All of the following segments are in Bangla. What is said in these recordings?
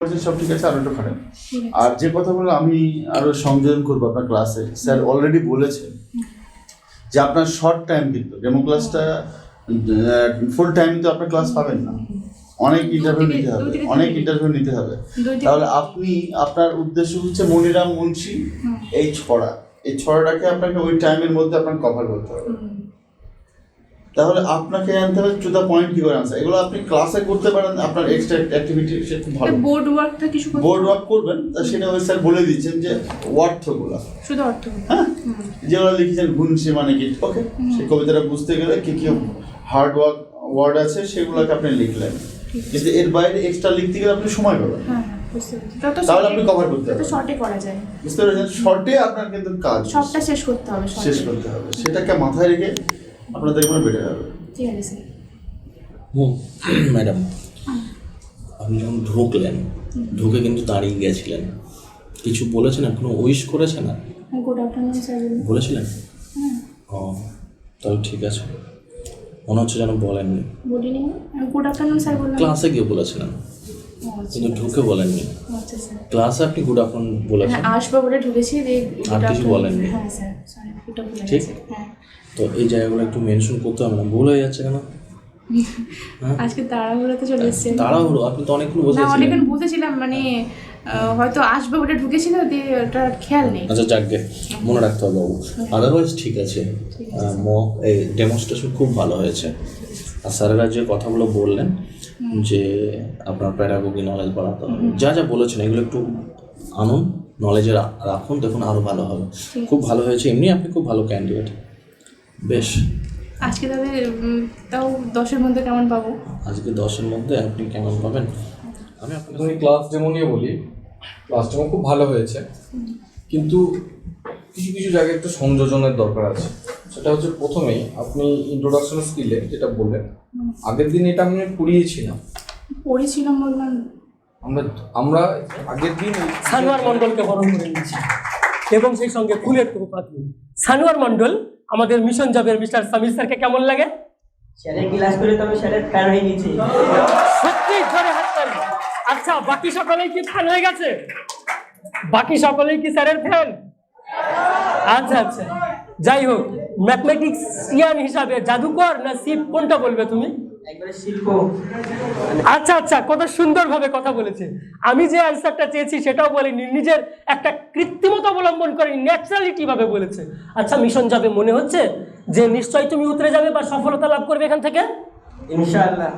বলছেন সব ঠিক আছে আর একটু আছে। আর যে কথাগুলো আমি আরও সংযোজন করব আপনার ক্লাসে স্যার অলরেডি বলেছেন যে আপনার শর্ট টাইম কিন্তু ডেমো ক্লাসটা ফুল টাইম তো আপনার ক্লাস পাবেন না। অনেক ইন্টারভিউ নিতে হবে অনেক ইন্টারভিউ নিতে হবে। তাহলে আপনি আপনার উদ্দেশ্য হচ্ছে মনিরাম মুন্সি এই ছড়া। এই ছড়াটাকে আপনাকে ওই টাইমের মধ্যে আপনার কভার করতে হবে। তাহলে আপনাকে জানতে হবে টু দ্য পয়েন্ট কি করে আনসার এগুলো আপনি ক্লাসে করতে পারেন আপনার এক্সট্রা অ্যাক্টিভিটি সে খুব ভালো। বোর্ড ওয়ার্কটা কিছু বোর্ড ওয়ার্ক করবেন তা সেটা ওই স্যার বলে দিচ্ছেন যে অর্থগুলো। শুধু অর্থ হ্যাঁ। যেগুলো লিখেছেন ঘুনসি মানে কি? ওকে সেই কবিতাটা বুঝতে গেলে কি কি হার্ড ওয়ার্ক ওয়ার্ড আছে সেগুলোকে আপনি লিখলেন। কিন্তু এর বাইরে এক্সট্রা লিখতে গেলে আপনি সময় পাবেন। হ্যাঁ হ্যাঁ তাহলে আপনি cover করতে। শর্টে করা যায়। বুঝতে পেরেছেন? শর্টে আপনার কিন্তু কাজ সবটা শেষ করতে হবে শেষ করতে হবে। সেটাকে মাথায় রেখে আপনার দেখবেন বেড়ে যাবে। ঠিক আছে স্যার হুম ম্যাডাম আপনি যখন ঢুকলেন ঢুকে কিন্তু দাঁড়িয়ে গেছিলেন কিছু বলেছেন? এখনও উইশ করেছেন না গুড আফটারনুন স্যার বলেছিলেন? হ্যাঁ। ও তাহলে ঠিক আছে। মনে হচ্ছে যেন বলেননি। বলিনি গুড আফটারনুন স্যার বললাম ক্লাসে গিয়ে বলেছিলেন। আচ্ছা। কিন্তু ঢুকে বলেননি। আচ্ছা ক্লাসে আপনি গুড আফটারনুন বলেছেন। হ্যাঁ আসব বলে ঢুকেছি আর কিছু বলেননি? হ্যাঁ স্যার সরি এটা ভুলে ঠিক? হ্যাঁ। তো এই জায়গাগুলো একটু মেনশন করতে হবে না। ভুল হয়ে যাচ্ছে কেন? হ্যাঁ? আজকে তাড়াহুড়োতে চলে এসেছেন। তাড়াহুড়ো? আপনি তো অনেকক্ষণ না বসেছিলেন অনেকক্ষণ বুঝেছিলাম মানে হয়তো আসবে বলে ঢুকেছিল দিয়ে ওটা খেয়াল নেই। আচ্ছা যাকগে মনে রাখতে হবে বাবু। আদারওয়াইজ ঠিক আছে। ম- এই ডেমনস্ট্রেশন খুব ভালো হয়েছে। আর স্যারেরা যে কথাগুলো বললেন যে আপনার প্যারাগোগি নলেজ বাড়াতে হবে। যা যা বলেছেন এগুলো একটু আনুন নলেজে রাখুন দেখুন আরও ভালো হবে। খুব ভালো হয়েছে। এমনি আপনি খুব ভালো ক্যান্ডিডেট বেশ। আজকে তাহলে তাও দশের মধ্যে কেমন পাবো? আজকে দশের মধ্যে আপনি কেমন পাবেন? আমি আপনাকে ক্লাস ডেমো নিয়ে বলি। ক্লাস ডেমো খুব ভালো হয়েছে। কিন্তু কিছু কিছু জায়গায় একটু সংযোজনের দরকার আছে। সেটা হচ্ছে প্রথমেই আপনি ইন্ট্রোডাকশন স্কিলে যেটা বললেন আগের দিন এটা আমি পড়িয়েছিলাম। পড়েছিলাম বললাম। আমরা আমরা আগের দিন সানোয়ার মণ্ডলকে বরণ করে নিয়েছি। এবং সেই সঙ্গে ফুলের তোপাতি সানোয়ার মণ্ডল আমাদের মিশন জবের মিস্টার সামির স্যারকে কেমন লাগে? স্যারের ক্লাস করে তো আমি স্যারের ফ্যান হয়ে গেছি। সত্যি জোরে আচ্ছা বাকি সকলেই কি ফ্যান হয়ে গেছে? বাকি সকলেই কি স্যারের ফ্যান আচ্ছা আচ্ছা। যাই হোক ম্যাথমেটিক্সিয়ান হিসাবে জাদুকর না শিব কোনটা বলবে তুমি? আচ্ছা আচ্ছা কত সুন্দরভাবে কথা বলেছে। আমি যে অ্যান্সারটা চেয়েছি সেটাও বলিনি নিজের একটা কৃত্রিমতা অবলম্বন করে ন্যাচারালিটি ভাবে বলেছে। আচ্ছা মিশন যাবে মনে হচ্ছে? যে নিশ্চয়ই তুমি উতরে যাবে বা সফলতা লাভ করবে এখান থেকে? ইনশাআল্লাহ।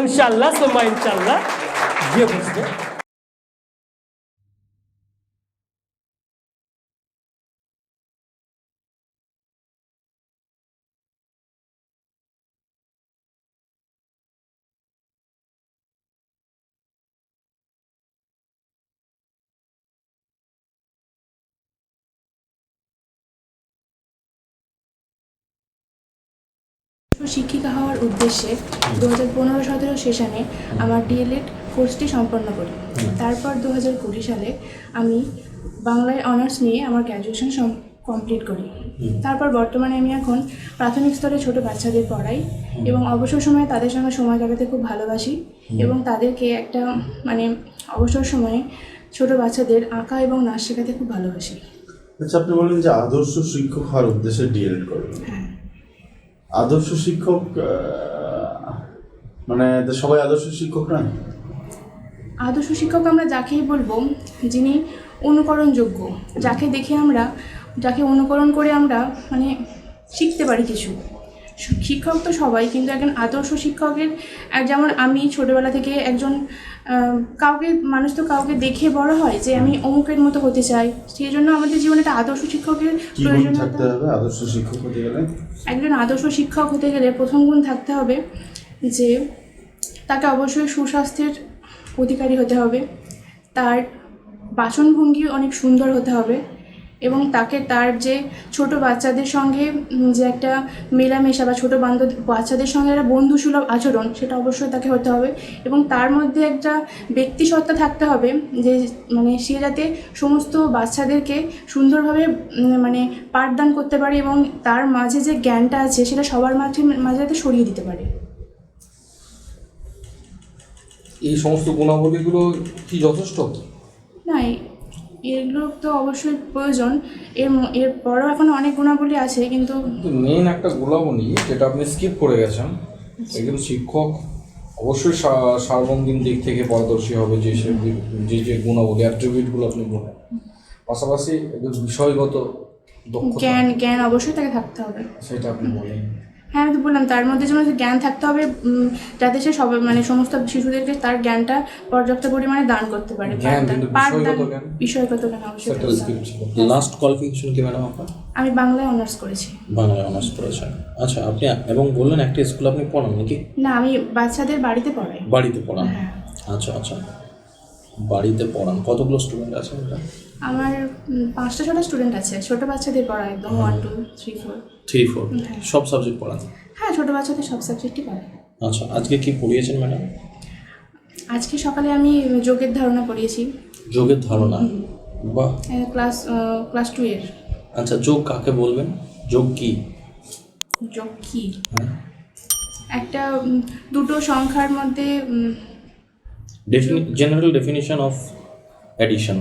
ইনশাল্লাহ সোমা ইনশাল্লাহ গিয়ে বুঝবে শিক্ষিকা হওয়ার উদ্দেশ্যে দু হাজার পনেরো সতেরো সেশনে আমার ডিএলএড কোর্সটি সম্পন্ন করি। তারপর দু হাজার কুড়ি সালে আমি বাংলায় অনার্স নিয়ে আমার গ্র্যাজুয়েশন কমপ্লিট করি। তারপর বর্তমানে আমি এখন প্রাথমিক স্তরে ছোট বাচ্চাদের পড়াই এবং অবসর সময়ে তাদের সঙ্গে সময় কাটাতে খুব ভালোবাসি এবং তাদেরকে একটা মানে অবসর সময়ে ছোট বাচ্চাদের আঁকা এবং নাচ শেখাতে খুব ভালোবাসি। আচ্ছা আপনি বললেন যে আদর্শ শিক্ষক হওয়ার উদ্দেশ্যে ডিএলএড করবেন হ্যাঁ। আদর্শ শিক্ষক মানে সবাই আদর্শ শিক্ষক না? আদর্শ শিক্ষক আমরা যাকেই বলব, যিনি অনুকরণযোগ্য, যাকে দেখে আমরা, যাকে অনুকরণ করে আমরা মানে শিখতে পারি কিছু। শিক্ষক তো সবাই কিন্তু একজন আদর্শ শিক্ষকের যেমন আমি ছোটোবেলা থেকে একজন কাউকে মানুষ তো কাউকে দেখে বড় হয় যে আমি অমুকের মতো হতে চাই। সেই জন্য আমাদের জীবনে একটা আদর্শ শিক্ষকের প্রয়োজন থাকতে হবে? আদর্শ শিক্ষক হতে গেলে? একজন আদর্শ শিক্ষক হতে গেলে প্রথম গুণ থাকতে হবে যে তাকে অবশ্যই সুস্বাস্থ্যের অধিকারী হতে হবে। তার বাসনভঙ্গি অনেক সুন্দর হতে হবে। এবং তাকে তার যে ছোট বাচ্চাদের সঙ্গে যে একটা মেলামেশা বা ছোটো বান্ধব বাচ্চাদের সঙ্গে একটা বন্ধুসুলভ আচরণ সেটা অবশ্যই তাকে হতে হবে। এবং তার মধ্যে একটা ব্যক্তিসত্তা থাকতে হবে যে মানে সে যাতে সমস্ত বাচ্চাদেরকে সুন্দরভাবে মানে পাঠদান করতে পারে এবং তার মাঝে যে জ্ঞানটা আছে সেটা সবার মাঝে মাঝে যাতে সরিয়ে দিতে পারে। এই সমস্ত গুণাবলীগুলো কি যথেষ্ট? না এগুলো তো অবশ্যই প্রয়োজন। এর এর পরেও এখন অনেক গুণাবলী আছে কিন্তু মেন একটা গুণাবলী যেটা আপনি স্কিপ করে গেছেন একজন শিক্ষক অবশ্যই সার্বঙ্গীন দিক থেকে পারদর্শী হবে যে সে যে যে গুণাবলী অ্যাট্রিবিউটগুলো আপনি বলেন পাশাপাশি একজন বিষয়গত জ্ঞান জ্ঞান অবশ্যই তাকে থাকতে হবে। সেটা আপনি বলেন হ্যাঁ আমি তো বললাম তার মধ্যে যেন যে জ্ঞান থাকতে হবে যাতে সে সব মানে সমস্ত শিশুদেরকে তার জ্ঞানটা পর্যাপ্ত পরিমাণে দান করতে পারে। পাঠদান- বিষয়গত জ্ঞান? অবশ্যই লাস্ট কোয়ালিফিকেশন কি ম্যাডাম আপনার? আমি বাংলায় অনার্স করেছি। বাংলায় অনার্স করেছেন। আচ্ছা আপনি এবং বললেন একটা স্কুল আপনি পড়ান নাকি? না আমি বাচ্চাদের বাড়িতে পড়াই। বাড়িতে পড়ান? হ্যাঁ। আচ্ছা আচ্ছা। বাড়িতে পড়ান। কতগুলো স্টুডেন্ট আছে আমার পাঁচটা ছটা স্টুডেন্ট আছে। ছোট বাচ্চাদের পড়া একদম one two three four three four হ্যাঁ। সব সাবজেক্ট পড়ান হ্যাঁ ছোট বাচ্চাদের সব সাবজেক্টই পড়াই আচ্ছা আজকে কি পড়িয়েছেন ম্যাডাম? আজকে সকালে আমি যোগের ধারণা পড়িয়েছি। যোগের ধারণা? বাহ। ক্লাস ক্লাস টু এর। আচ্ছা যোগ কাকে বলবেন? যোগ কি? যোগ কি? হ্যাঁ। একটা দুটো সংখ্যার মধ্যে জেনারেল ডেফিনিশন অফ অ্যাডিশন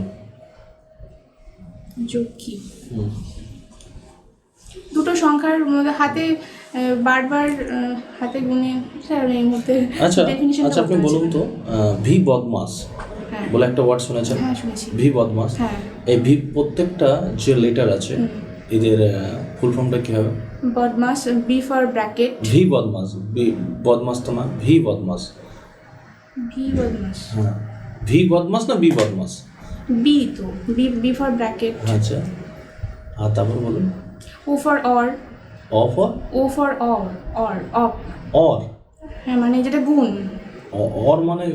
যোগ কি? দুটো সংখ্যার মধ্যে হাতে বারবার হাতে গুনে স্যার এই মুহূর্তে আচ্ছা আচ্ছা আপনি বলুন তো ভি বদমাস হ্যাঁ। বলে একটা ওয়ার্ড শুনেছেন? হ্যাঁ ভি বদমাস। হ্যাঁ। এই ভি প্রত্যেকটা যে লেটার আছে এদের ফুল ফর্মটা কি হবে? বদমাস বি ফর ব্র্যাকেট ভি বদমাস বি বদমাস তো না ভি বদমাস। ভি বদমাস। হ্যাঁ। ভি বদমাস না বি বদমাস? বি তো বি বি ফর ব্র্যাকেট আচ্ছা। আর তারপর বলুন। O for or of O for or or of or হ্যাঁ মানে যেটা গুণ। অর মানে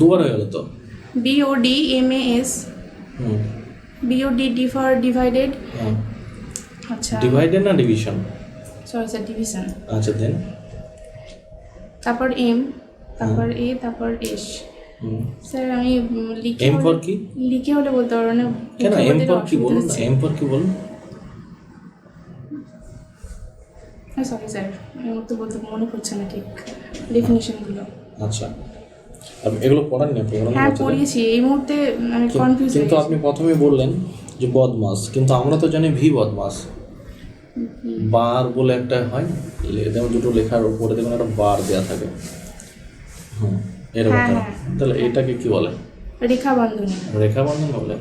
দুবার হয়ে গেল তো? B O D M A S B O D D for divided. আচ্ছা। ডিভাইডেড না ডিভিশন সরি স্যার ডিভিশন আচ্ছা দেন তারপর এম তারপর এ তারপর এস স্যার আমি লিখে এম ফর কি? লিখে হলে বলতে পারব না কেন এম ফর কি বলুন এম ফর কি বলুন? হ্যাঁ সরি স্যার এই মুহূর্তে বলতে মনে পড়ছে না ঠিক ডেফিনেশনগুলো আচ্ছা। আপনি এগুলো পড়ান না হ্যাঁ পড়িয়েছি। এই মুহূর্তে আমি কনফিউজ কিন্তু আপনি প্রথমে বললেন যে বদমাস কিন্তু আমরা তো জানি ভি বদমাস। বার বলে একটা হয় যেমন দুটো লেখার উপরে দেখুন একটা বার দেওয়া থাকে। হুম এরকম হ্যাঁ। হ্যাঁ। তাহলে এটাকে কি বলে? রেখা বন্ধনী। রেখা বন্ধন বলে?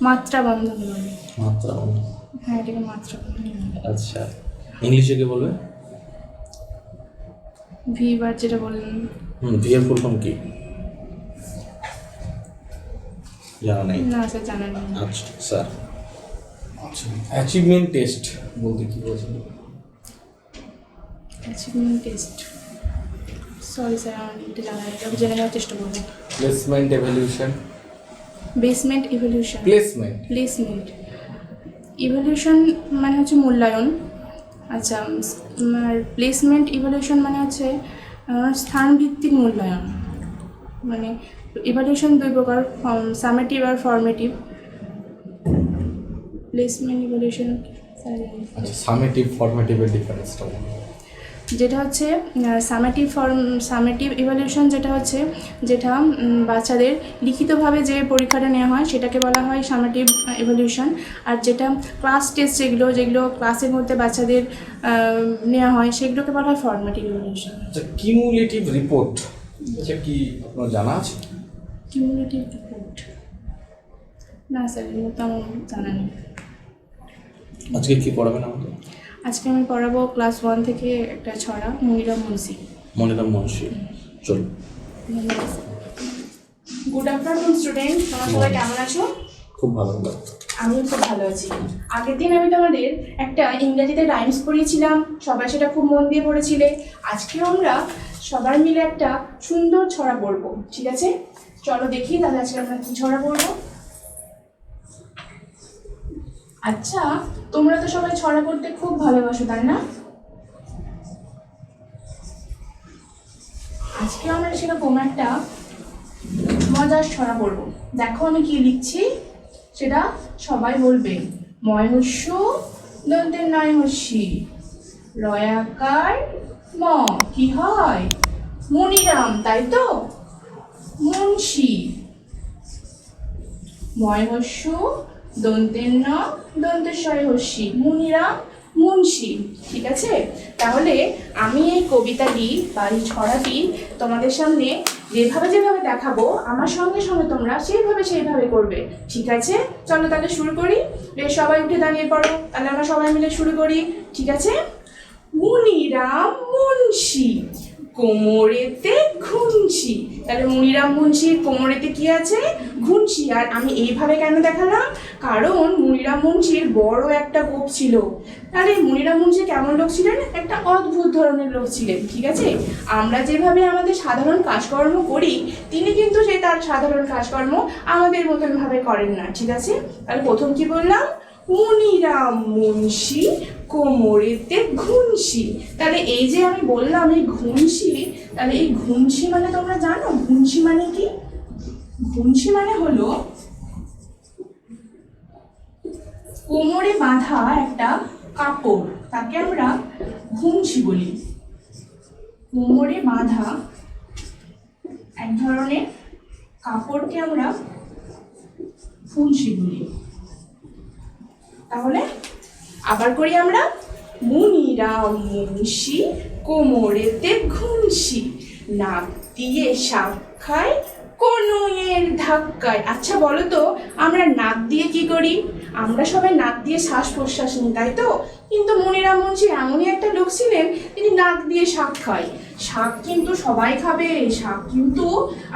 মাত্রা বন্ধনী বলে। মাত্রা বন্ধন। হ্যাঁ এটাকে মাত্রা। আচ্ছা ইংলিশে কি বলবে? ভি বার যেটা বললেন। হুম ভি এর ফুল ফর্ম কি? জানা নেই। না স্যার জানা নেই। আচ্ছা স্যার। আচ্ছা অ্যাচিভমেন্ট টেস্ট বলতে কি বলছেন? অ্যাচিভমেন্ট টেস্ট সরি স্যার আমার এটা জানা নেই। আমি জেনে নেওয়ার চেষ্টা করব। Placement evaluation basement evaluation placement placement evaluation মানে হচ্ছে মূল্যায়ন। আচ্ছা আর প্লেসমেন্ট ইভ্যালুয়েশন মানে হচ্ছে স্থানভিত্তিক মূল্যায়ন। মানে ইভ্যালুয়েশন দুই প্রকার সামেটিভ আর ফর্মেটিভ প্লেসমেন্ট ইভ্যালুয়েশন সামেটিভ ফর্মেটিভের ডিফারেন্সটা যেটা হচ্ছে সামেটিভ ফর্ম সামেটিভ ইভলিউশন যেটা হচ্ছে যেটা বাচ্চাদের লিখিতভাবে যে পরীক্ষাটা নেওয়া হয় সেটাকে বলা হয় সামেটিভ ইভলিউশন আর যেটা ক্লাস টেস্ট যেগুলো যেগুলো ক্লাসের মধ্যে বাচ্চাদের নেওয়া হয় সেগুলোকে বলা হয় ফর্মেটিভ ইভলিউশন আচ্ছা রিপোর্ট এটা কি আপনার জানা আছে? কিউমুলেটিভ রিপোর্ট না স্যার এই মুহূর্তে আমার জানা নেই। আজকে কি পড়াবেন আমাদের? আজকে আমি পড়াবো ক্লাস ওয়ান থেকে একটা ছড়া মনিরা মুন্সি। মনিরাম মুন্সি। চলুন গুড আফটারনুন স্টুডেন্ট তোমরা সবাই কেমন আছো? খুব ভালো আমিও খুব ভালো আছি। আগের দিন আমি তোমাদের একটা ইংরেজিতে রাইমস পড়িয়েছিলাম। সবাই সেটা খুব মন দিয়ে পড়েছিলে। আজকেও আমরা সবাই মিলে একটা সুন্দর ছড়া পড়ব ঠিক আছে? চলো দেখি তাহলে আজকে আমরা কি ছড়া পড়ব। আচ্ছা তোমরা তো সবাই ছড়া পড়তে খুব ভালোবাসো, তাই না? আজকে আমরা সেরকম একটা মজার ছড়া পড়ব দেখো আমি কি লিখছি? সেটা সবাই বলবে। ময়হস্য দন্তের নয় হস্যি। রয়াকার ম। কি হয়? মনিরাম তাই তো? মুন্সি। ময়হস্য দন্তের ন দন্তেশ্বয় হস্যি মুনিরাম মুন্সি। ঠিক আছে? তাহলে আমি এই কবিতাটি বা এই ছড়াটি তোমাদের সামনে যেভাবে যেভাবে দেখাবো, আমার সঙ্গে সঙ্গে তোমরা সেইভাবে সেইভাবে করবে। ঠিক আছে? চলো তাহলে শুরু করি। বেশ, সবাই উঠে দাঁড়িয়ে পড়ো। তাহলে আমরা সবাই মিলে শুরু করি। ঠিক আছে? মুনিরাম মুন্সি। কোমরেতে ঘুনছি তাহলে মুনিরাম মুন্সির কোমরেতে কি আছে? ঘুনছি আর আমি এইভাবে কেন দেখালাম? কারণ মুনিরাম মুন্সির বড় একটা গোপ ছিল। তাহলে মুনিরাম মুন্সি কেমন লোক ছিলেন? একটা অদ্ভুত ধরনের লোক ছিলেন, ঠিক আছে? আমরা যেভাবে আমাদের সাধারণ কাজকর্ম করি, তিনি কিন্তু সেই তার সাধারণ কাজকর্ম আমাদের মতন ভাবে করেন না, ঠিক আছে? তাহলে প্রথম কি বললাম? মুনিরাম মুন্সি কোমরেতে ঘুনসি তাহলে এই যে আমি বললাম, এই ঘুনসি তাহলে এই ঘুনসি মানে তোমরা জানো? ঘুনসি মানে কি? ঘুনসি মানে হলো কোমরে বাঁধা একটা কাপড়। তাকে আমরা ঘুনসি বলি। কোমরে বাঁধা এক ধরনের কাপড়কে আমরা ফুনসি বলি। তাহলে আবার করি আমরা। মুনিরা মুন্সি কোমরেতে ঘুনসি নাক দিয়ে সাপ খায় কনুয়ের ধাক্কায়। আচ্ছা বলো তো, আমরা নাক দিয়ে কি করি? আমরা সবাই নাক দিয়ে শ্বাস প্রশ্বাস নিই, তাই তো? কিন্তু মনিরাম মুন্সি এমনই একটা লোক ছিলেন, তিনি নাক দিয়ে শাক খায়। শাক কিন্তু সবাই খাবে, শাক কিন্তু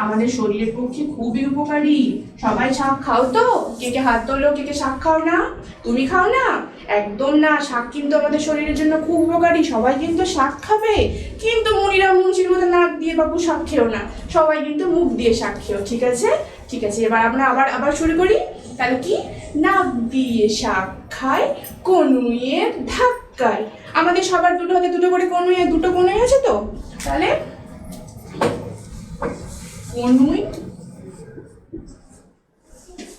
আমাদের শরীরের পক্ষে খুবই উপকারী। সবাই শাক খাও তো, কে কে হাত তোলো, কে কে শাক খাও না, তুমি খাও না। একদম না, শাক কিন্তু আমাদের শরীরের জন্য খুব উপকারী, সবাই কিন্তু শাক খাবে। কিন্তু মনিরা মুন্সির মতো নাক দিয়ে বাবু শাক খেও না, সবাই কিন্তু মুখ দিয়ে শাক খেও ঠিক আছে? ঠিক আছে, এবার আমরা আবার আবার শুরু করি। তাহলে কি? নাক দিয়ে শাক খায়, কনুইয়ের ধাক্কায়। আমাদের সবার দুটো হাতে দুটো করে কনুইয়ে দুটো কনুই আছে তো? তাহলে কনুই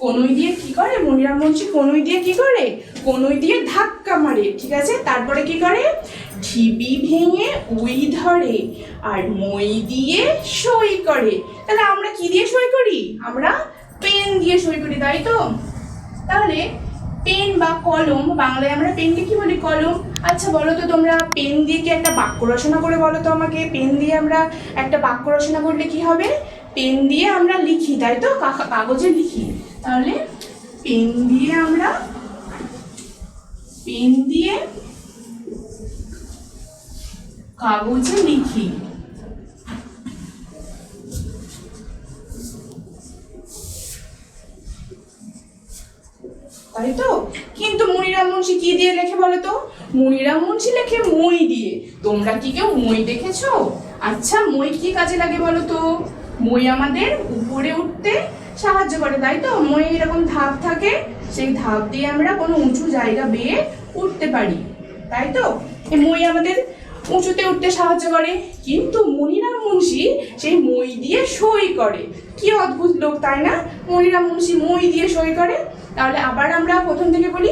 কনুই দিয়ে কি করে? মনিরাম মুন্সি কনুই দিয়ে কি করে? কনুই দিয়ে ধাক্কা মারে, ঠিক আছে? তারপরে কি করে? ঢিবি ভেঙে উই ধরে আর মই দিয়ে সই করে। তাহলে আমরা কি দিয়ে সই করি? আমরা পেন দিয়ে সই করি, তাই তো? তাহলে পেন বা কলম, বাংলায় আমরা পেনকে কি বলি? কলম। আচ্ছা বলো তো তোমরা পেন দিয়ে কি একটা বাক্য রচনা করে বলো তো আমাকে? পেন দিয়ে আমরা একটা বাক্য রচনা করলে কি হবে? পেন দিয়ে আমরা লিখি, তাই তো? কাগজে লিখি। তাহলে পেন দিয়ে আমরা, পেন দিয়ে কাগজে লিখি। তাই তো? কিন্তু মনিরাম মুন্সি কি দিয়ে লেখে বলো তো? মনিরাম মুন্সি লেখে মই দিয়ে। তোমরা কি কেউ মই দেখেছ? আচ্ছা মই কি কাজে লাগে বলো তো? মই আমাদের উপরে উঠতে সাহায্য করে, তাই তো? মই এরকম ধাপ থাকে, সেই ধাপ দিয়ে আমরা কোনো উঁচু জায়গা বেয়ে উঠতে পারি, তাই তো? এই মই আমাদের উঁচুতে উঠতে সাহায্য করে। কিন্তু মনিরাম মুন্সি সেই মই দিয়ে সই করে। কি অদ্ভুত লোক, তাই না? মনিরাম মুন্সি মই দিয়ে সই করে। তাহলে আবার আমরা প্রথম থেকে বলি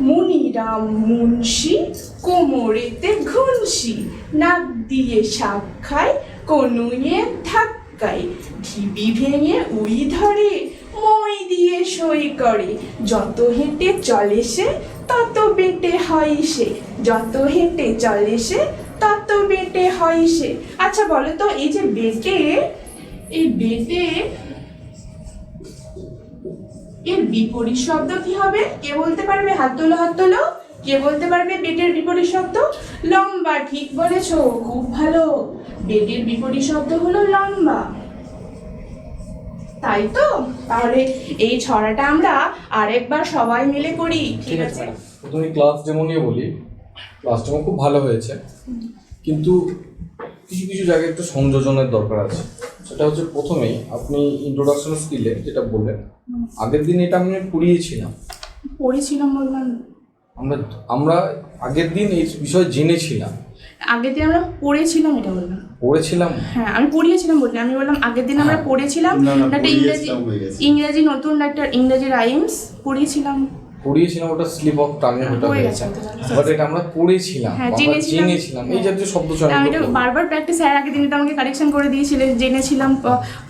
মুনিরাম মুন্সি, কোমরেতে ঘুনসি নাক দিয়ে সাপ খায় কনুয়ে ধাক্কায়। ঢিবি ভেঙে উই ধরে, মই দিয়ে সই করে। যত হেঁটে চলে সে, তত বেটে হয় সে। যত হেঁটে চলে সে, তত বেটে হয় সে। আচ্ছা বলো তো, এই যে বেটে, এই বেটে এর বিপরীত শব্দ কি হবে? কে বলতে পারবে? হাত তোলো হাত তোলো। কে বলতে পারবে? বেটের বিপরীত শব্দ? লম্বা ঠিক বলেছ। খুব ভালো। বেটের বিপরীত শব্দ হলো লম্বা। তাই তো? তাহলে এই ছড়াটা আমরা আরেকবার সবাই মিলে করি। ঠিক আছে প্রথমে ক্লাস ডেমো নিয়ে বলি। ক্লাস ডেমো খুব ভালো হয়েছে। কিন্তু কিছু কিছু জায়গায় একটু সংযোজনের দরকার আছে। সেটা হচ্ছে প্রথমেই আপনি ইন্ট্রোডাকশন স্কিলে যেটা বললেন আগের দিন এটা আমি পড়িয়েছিলাম। পড়েছিলাম বললাম। আমরা আমরা আগের দিন এই বিষয়ে জেনেছিলাম। আগের দিন আমরা পড়েছিলাম এটা বললাম। পড়েছিলাম? হ্যাঁ আমি পড়িয়েছিলাম বললাম আমি বললাম আগের দিন আমরা পড়েছিলাম না, না, একটা ইংরেজি হয়ে। ইংরেজি নতুন একটা ইংরেজি রাইমস পড়িয়েছিলাম। পড়িয়েছিলাম ওটা স্লিপ অফ টাঙে ওটা হয়ে হয়েছে। গেছে বাট এটা আমরা পড়েছিলাম হ্যাঁ, আমরা জেনেছিলাম। এই জাতীয় শব্দ চয়ন আমি এটা বারবার প্র্যাকটিস স্যার আগের দিন তো আমাকে কারেকশন করে দিয়েছিলেন জেনেছিলাম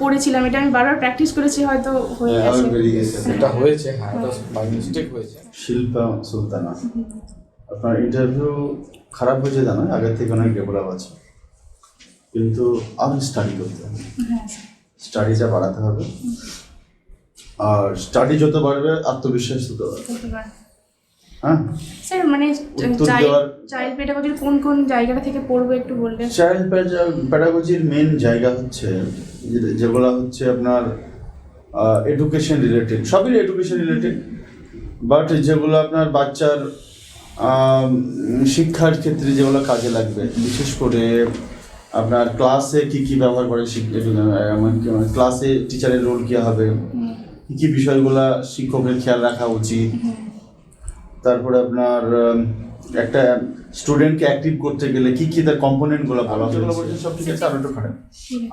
পড়েছিলাম এটা আমি বারবার প্র্যাকটিস করেছি হয়তো হয়ে হ্যাঁ, গেছে। এটা হয়েছে হ্যাঁ এটা বাই মিস্টেক হয়েছে। শিল্পা সুলতানা আপনার ইন্টারভিউ খারাপ হয়েছে জানো? আগের থেকে অনেক ডেভেলপ আছে। কিন্তু আপনি স্টাডি করতে হবে। হ্যাঁ স্টাডিটা বাড়াতে হবে। আর স্টাডি যত বাড়বে আত্মবিশ্বাস তত বাড়বে। হ্যাঁ? স্যার মানে চাইল্ড দেওয়ার- কোন কোন জায়গাটা থেকে পড়ব একটু বললেন চাইল্ড প্যাডাগজির মেন জায়গা হচ্ছে যেগুলো হচ্ছে আপনার এডুকেশন রিলেটেড সবই এডুকেশন রিলেটেড বাট যেগুলো আপনার বাচ্চার শিক্ষার ক্ষেত্রে যেগুলো কাজে লাগবে বিশেষ করে আপনার ক্লাসে কি কি ব্যবহার করে শিখতে ক্লাসে টিচারের রোল কী হবে? কি কি বিষয়গুলো শিক্ষকের খেয়াল রাখা উচিত? তারপরে আপনার একটা স্টুডেন্টকে অ্যাক্টিভ করতে গেলে কি কি তার কম্পোনেন্টগুলো বলা হয়েছে? সব ঠিক আছে আরও একটু খারাপ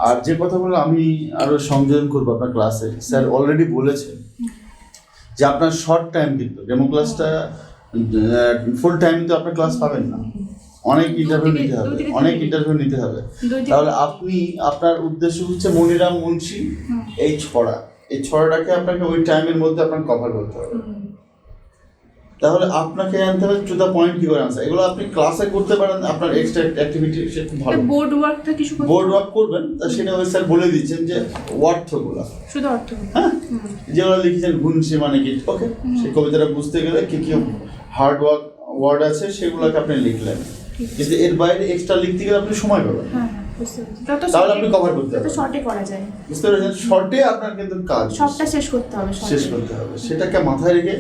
আর যে কথাগুলো আমি আরও সংযোজন করব আপনার ক্লাসে স্যার অলরেডি বলেছেন যে আপনার শর্ট টাইম কিন্তু ডেমো ক্লাসটা ফুল টাইম তো আপনার ক্লাস পাবেন না। অনেক ইন্টারভিউ নিতে হবে অনেক ইন্টারভিউ নিতে হবে। তাহলে আপনি আপনার উদ্দেশ্য হচ্ছে মনিরাম মুন্সি এই ছড়া এই ছড়াটাকে আপনাকে ওই টাইমের মধ্যে আপনাকে কভার করতে হবে। তাহলে আপনাকে জানতে হবে টু দ্য পয়েন্ট কি করে আনসার এগুলো আপনি ক্লাসে করতে পারেন আপনার এক্সট্রা অ্যাক্টিভিটি সে খুব ভালো। বোর্ড ওয়ার্কটা কিছু বোর্ড ওয়ার্ক করবেন তা সেটা ওই স্যার বলে দিচ্ছেন যে অর্থগুলো। শুধু অর্থ হ্যাঁ? যেগুলো লিখেছেন ঘুনসি মানে কি? ওকে সেই কবিতাটা বুঝতে গেলে কি কি হার্ড ওয়ার্ক ওয়ার্ড আছে সেগুলোকে আপনি লিখলেন। কিন্তু এর বাইরে এক্সট্রা লিখতে গেলে আপনি সময় পাবেন। হ্যাঁ। বুঝতে পেরেছি। তাহলে আপনি cover করতে তত শর্টে করা যায়। বুঝতে পেরেছেন? শর্টে আপনার কিন্তু কাজ সবটা শেষ করতে হবে শেষ করতে হবে। সেটাকে মাথায় রেখে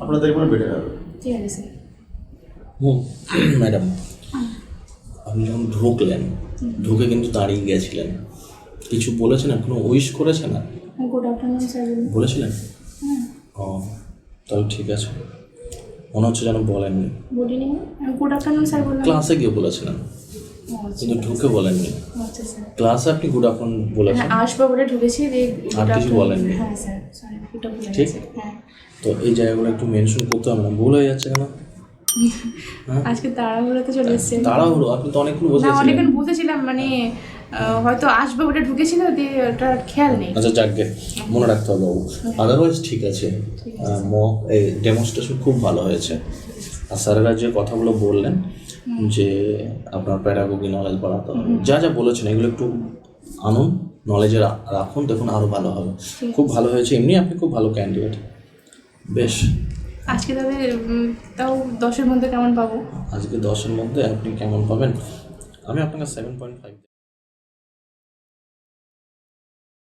আপনার দেখবেন বেটার হবে ঠিক আছে স্যার হুম ম্যাডাম আপনি যখন ঢুকলেন ঢুকে কিন্তু দাঁড়িয়ে গেছিলেন কিছু বলেছেন? কোনো উইশ করেছেন না গুড আফটারনুন স্যার বলেছিলেন? ও তাহলে ঠিক আছে। মনে হচ্ছে যেন বলেননি। বলিনি গুড আফটারনুন স্যার বললাম। ক্লাসে গিয়ে বলেছিলেন। কিন্তু ঢুকে বলেননি। আচ্ছা ক্লাসে আপনি গুড আফটারনুন বলেছেন? হ্যাঁ আসব বলে ঢুকেছি যে আর কিছু বলেননি? হ্যাঁ স্যার সরি ঠিক? হ্যাঁ। তো এই জায়গাগুলো একটু মেনশন করতে হবে ভুল হয়ে যাচ্ছে কেন? হ্যাঁ? আজকে তাড়াহুড়োতে চলে এসেছেন তাড়াহুড়ো? আপনি তো অনেকক্ষণ না বসেছিলেন। অনেকক্ষণ বুঝেছিলাম মানে হয়তো আসবে ওটা ঢুকেছিল দিয়ে ওটা খেয়াল নেই। আচ্ছা যাকগে মনে রাখতে হবে বাবু। আদারওয়াইজ ঠিক আছে। মক এই ডেমনস্ট্রেশন খুব ভালো হয়েছে। আর স্যারেরা যে কথাগুলো বললেন যে আপনার প্যারাগোগি নলেজ বাড়াতে হবে। যা যা বলেছেন এগুলো একটু আনুন নলেজে রাখুন দেখুন আরও ভালো হবে। খুব ভালো হয়েছে এমনি আপনি খুব ভালো ক্যান্ডিডেট বেশ। আজকে তাহলে তাও দশের মধ্যে কেমন পাবো? আজকে দশের মধ্যে আপনি কেমন পাবেন? আমি আপনাকে সেভেন পয়েন্ট ফাইভ